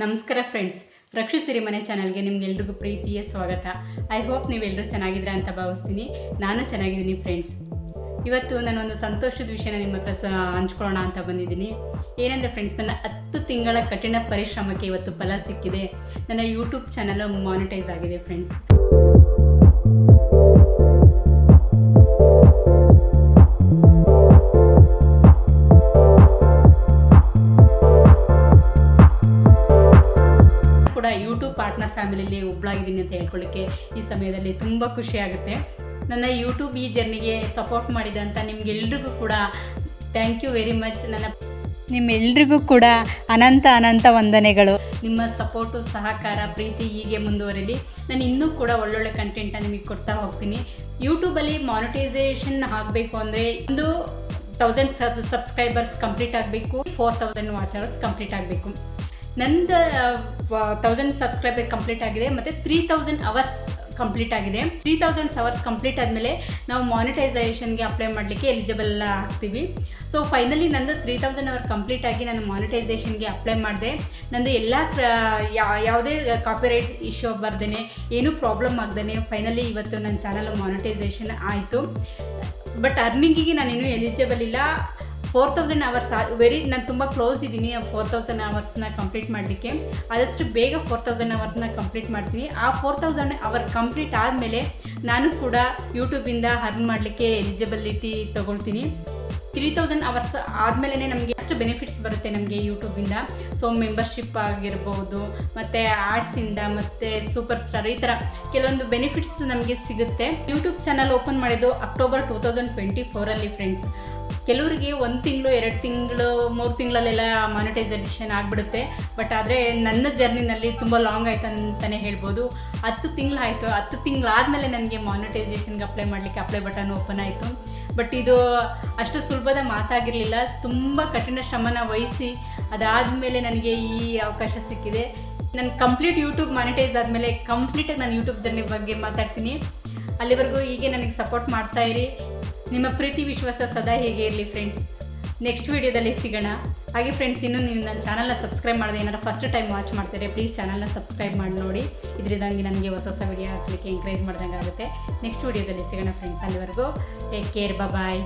ನಮಸ್ಕಾರ ಫ್ರೆಂಡ್ಸ್, ರಕ್ಷು ಸಿರಿಮನೆ ಚಾನಲ್ಗೆ ನಿಮ್ಗೆಲ್ರಿಗೂ ಪ್ರೀತಿಯ ಸ್ವಾಗತ. ಐ ಹೋಪ್ ನೀವೆಲ್ಲರೂ ಚೆನ್ನಾಗಿದ್ದೀರಾ ಅಂತ ಭಾವಿಸ್ತೀನಿ. ನಾನು ಚೆನ್ನಾಗಿದ್ದೀನಿ ಫ್ರೆಂಡ್ಸ್. ಇವತ್ತು ನಾನು ಒಂದು ಸಂತೋಷದ ವಿಷಯನ ನಿಮ್ಮ ಹತ್ರ ಹಂಚ್ಕೊಳ್ಳೋಣ ಅಂತ ಬಂದಿದ್ದೀನಿ. ಏನಂದರೆ ಫ್ರೆಂಡ್ಸ್, ನನ್ನ ಹತ್ತು ತಿಂಗಳ ಕಠಿಣ ಪರಿಶ್ರಮಕ್ಕೆ ಇವತ್ತು ಫಲ ಸಿಕ್ಕಿದೆ. ನನ್ನ ಯೂಟ್ಯೂಬ್ ಚಾನಲ್ ಮಾನಿಟೈಸ್ ಆಗಿದೆ ಫ್ರೆಂಡ್ಸ್. ಕೂಡ ಯೂಟ್ಯೂಬ್ ಪಾರ್ಟ್ನರ್ ಫ್ಯಾಮಿಲಿಯಲ್ಲಿ ಒಬ್ಬಳಾಗಿದ್ದೀನಿ ಅಂತ ಹೇಳ್ಕೊಳ್ಳಿಕ್ಕೆ ಈ ಸಮಯದಲ್ಲಿ ತುಂಬ ಖುಷಿ ಆಗುತ್ತೆ. ನನ್ನ ಯೂಟ್ಯೂಬ್ ಈ ಜರ್ನಿಗೆ ಸಪೋರ್ಟ್ ಮಾಡಿದಂಥ ನಿಮಗೆಲ್ರಿಗೂ ಕೂಡ ಥ್ಯಾಂಕ್ ಯು ವೆರಿ ಮಚ್ ನನ್ನ ನಿಮ್ಮೆಲ್ರಿಗೂ ಕೂಡ ಅನಂತ ಅನಂತ ವಂದನೆಗಳು. ನಿಮ್ಮ ಸಪೋರ್ಟು ಸಹಕಾರ, ಪ್ರೀತಿ ಹೀಗೆ ಮುಂದುವರಿಲಿ. ನಾನು ಇನ್ನೂ ಕೂಡ ಒಳ್ಳೊಳ್ಳೆ ಕಂಟೆಂಟನ್ನು ನಿಮಗೆ ಕೊಡ್ತಾ ಹೋಗ್ತೀನಿ. ಯೂಟ್ಯೂಬಲ್ಲಿ ಮಾನಿಟೈಸೇಷನ್ ಆಗಬೇಕು ಅಂದರೆ ಒಂದು ತೌಸಂಡ್ ಸಬ್ ಸಬ್ಸ್ಕ್ರೈಬರ್ಸ್ ಕಂಪ್ಲೀಟ್ ಆಗಬೇಕು. ಫೋರ್ ತೌಸಂಡ್ ವಾಚರ್ಸ್ ಕಂಪ್ಲೀಟ್ ಆಗಬೇಕು. ನಂದು ತೌಸಂಡ್ ಸಬ್ಸ್ಕ್ರೈಬರ್ ಕಂಪ್ಲೀಟ್ ಆಗಿದೆ, ಮತ್ತು ತ್ರೀ ತೌಸಂಡ್ ಅವರ್ಸ್ ಕಂಪ್ಲೀಟ್ ಆಗಿದೆ. ತ್ರೀ ತೌಸಂಡ್ ಅವರ್ಸ್ ಕಂಪ್ಲೀಟ್ ಆದಮೇಲೆ ನಾವು ಮಾನಿಟೈಸೇಷನ್ಗೆ ಅಪ್ಲೈ ಮಾಡಲಿಕ್ಕೆ ಎಲಿಜಿಬಲ್ ಆಗ್ತೀವಿ. ಸೊ ಫೈನಲಿ ನಂದು ತ್ರೀ ತೌಸಂಡ್ ಅವರ್ ಕಂಪ್ಲೀಟ್ ಆಗಿ ನಾನು ಮಾನಿಟೈಸೇಷನ್ಗೆ ಅಪ್ಲೈ ಮಾಡಿದೆ. ನಂದು ಎಲ್ಲ ಯಾವುದೇ ಕಾಪಿರೈಟ್ಸ್ ಇಶ್ಯೂ ಬರ್ದೇ ಏನೂ ಪ್ರಾಬ್ಲಮ್ ಆಗ್ದೇ ಫೈನಲಿ ಇವತ್ತು ನನ್ನ ಚಾನಲ್ ಮಾನಿಟೈಸೇಷನ್ ಆಯಿತು. ಬಟ್ ಅರ್ನಿಂಗಿಗೆ ನಾನು ಇನ್ನೂ ಎಲಿಜಿಬಲ್ ಇಲ್ಲ. ಫೋರ್ ತೌಸಂಡ್ ಅವರ್ಸ್ ವೆರಿ ನಾನು ತುಂಬ ಕ್ಲೋಸ್ ಇದ್ದೀನಿ ಆ ಫೋರ್ ತೌಸಂಡ್ ಅವರ್ಸ್ನ ಕಂಪ್ಲೀಟ್ ಮಾಡಲಿಕ್ಕೆ. ಆದಷ್ಟು ಬೇಗ ಫೋರ್ ತೌಸಂಡ್ ಅವರ್ಸ್ನ ಕಂಪ್ಲೀಟ್ ಮಾಡ್ತೀನಿ. ಆ ಫೋರ್ ತೌಸಂಡ್ ಅವರ್ ಕಂಪ್ಲೀಟ್ ಆದಮೇಲೆ ನಾನು ಕೂಡ ಯೂಟ್ಯೂಬಿಂದ ಅರ್ನ್ ಮಾಡಲಿಕ್ಕೆ ಎಲಿಜಿಬಿಲಿಟಿ ತೊಗೊಳ್ತೀನಿ. ತ್ರೀ ತೌಸಂಡ್ ಅವರ್ಸ್ ಆದಮೇಲೆ ನಮಗೆ ಅಷ್ಟು ಬೆನಿಫಿಟ್ಸ್ ಬರುತ್ತೆ ನಮಗೆ ಯೂಟ್ಯೂಬಿಂದ ಸೊ ಮೆಂಬರ್ಶಿಪ್ ಆಗಿರ್ಬೋದು, ಮತ್ತು ಆರ್ಟ್ಸಿಂದ ಮತ್ತು ಸೂಪರ್ ಸ್ಟಾರ್ ಈ ಥರ ಕೆಲವೊಂದು ಬೆನಿಫಿಟ್ಸ್ ನಮಗೆ ಸಿಗುತ್ತೆ. ಯೂಟ್ಯೂಬ್ ಚಾನಲ್ ಓಪನ್ ಮಾಡಿದ್ದು ಅಕ್ಟೋಬರ್ ಟೂ ತೌಸಂಡ್ ಟ್ವೆಂಟಿ ಫೋರಲ್ಲಿ ಫ್ರೆಂಡ್ಸ್ ಕೆಲವರಿಗೆ ಒಂದು ತಿಂಗಳು, ಎರಡು ತಿಂಗಳು, ಮೂರು ತಿಂಗಳಲ್ಲೆಲ್ಲ ಮಾನಿಟೈಸೇಷನ್ ಆಗಿಬಿಡುತ್ತೆ. ಬಟ್ ಆದರೆ ನನ್ನ ಜರ್ನಿನಲ್ಲಿ ತುಂಬ ಲಾಂಗ್ ಆಯ್ತು ಅಂತಲೇ ಹೇಳ್ಬೋದು. ಹತ್ತು ತಿಂಗಳು ಆಯಿತು. ಹತ್ತು ತಿಂಗಳಾದಮೇಲೆ ನನಗೆ ಮಾನಿಟೈಸೇಷನ್ಗೆ ಅಪ್ಲೈ ಮಾಡಲಿಕ್ಕೆ ಅಪ್ಲೈ ಬಟನ್ ಓಪನ್ ಆಯಿತು. ಬಟ್ ಇದು ಅಷ್ಟು ಸುಲಭದ ಮಾತಾಗಿರಲಿಲ್ಲ. ತುಂಬ ಕಠಿಣ ಶ್ರಮನ ವಹಿಸಿ ಅದಾದಮೇಲೆ ನನಗೆ ಈ ಅವಕಾಶ ಸಿಕ್ಕಿದೆ. ನಾನು ಕಂಪ್ಲೀಟ್ ಯೂಟ್ಯೂಬ್ ಮಾನಿಟೈಸ್ ಆದಮೇಲೆ ಕಂಪ್ಲೀಟಾಗಿ ನಾನು ಯೂಟ್ಯೂಬ್ ಜರ್ನಿ ಬಗ್ಗೆ ಮಾತಾಡ್ತೀನಿ. ಅಲ್ಲಿವರೆಗೂ ಹೀಗೆ ನನಗೆ ಸಪೋರ್ಟ್ ಮಾಡ್ತಾ ಇರಿ. ನಿಮ್ಮ ಪ್ರೀತಿ ವಿಶ್ವಾಸ ಸದಾ ಹೇಗೆ ಇರಲಿ ಫ್ರೆಂಡ್ಸ್ ನೆಕ್ಸ್ಟ್ ವೀಡಿಯೋದಲ್ಲಿ ಸಿಗೋಣ. ಹಾಗೆ ಫ್ರೆಂಡ್ಸ್ ಇನ್ನೂ ನೀವು ನನ್ನ ಚಾನಲ್ನ ಸಬ್ಸ್ಕ್ರೈಬ್ ಮಾಡಿದೆ ಏನಾರು ಫಸ್ಟ್ ಟೈಮ್ ವಾಚ್ ಮಾಡ್ತಾರೆ ಪ್ಲೀಸ್ ಚಾನಲ್ನ ಸಬ್ಸ್ಕ್ರೈಬ್ ಮಾಡಿ ನೋಡಿ. ಇದರಿಂದಾಗಿ ನನಗೆ ಹೊಸ ಹೊಸ ವೀಡಿಯೋ ಹಾಕಲಿಕ್ಕೆ ಎಂಕರೇಜ್ ಮಾಡ್ದಂಗೆ ಆಗುತ್ತೆ ನೆಕ್ಸ್ಟ್ ವೀಡಿಯೋದಲ್ಲಿ ಸಿಗೋಣ ಫ್ರೆಂಡ್ಸ್ ಅಲ್ಲಿವರೆಗೂ ಟೇಕ್ ಕೇರ್ ಬಾಯ್